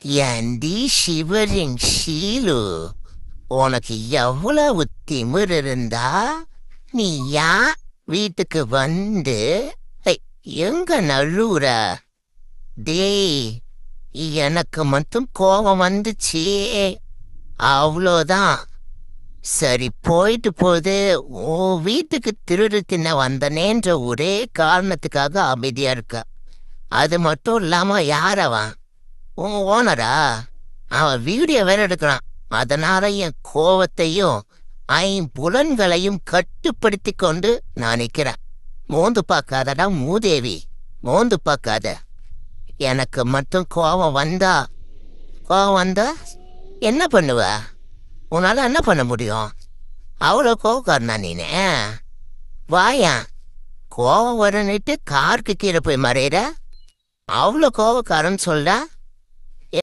ஏண்டி சிவரின் ஷீலு? உனக்கு எவ்வளவு திமிர் இருந்தா? நீ யா வீட்டுக்கு வந்து எங்க நழுவுற டேய் எனக்கு மட்டும் கோபம் வந்துச்சு. அவ்வளோதான். சரி போயிட்டு போது உன் வீட்டுக்கு திருடு தின்ன வந்தனேன்ற ஒரே காரணத்துக்காக அமைதியா இருக்க. அது மட்டும் இல்லாம யார் உன் ஓனரா? அவன் வீடியோ வேற எடுக்கிறான். அதனால என் கோவத்தையும் ஐம்புலன்களையும் கட்டுப்படுத்தி கொண்டு நான் நிற்கிறேன். மோந்து பார்க்காதடா மூதேவி. மோந்து பார்க்காத. எனக்கு மட்டும் கோவம் வந்தா கோவம் வந்தா என்ன பண்ணுவ? உன்னால் என்ன பண்ண முடியும்? அவ்வளோ கோவக்காரனா நீனே வாயா. கோவம் வரணிட்டு காருக்கு கீழே போய் மறையிற? அவ்வளோ கோவக்காரன்னு சொல்ல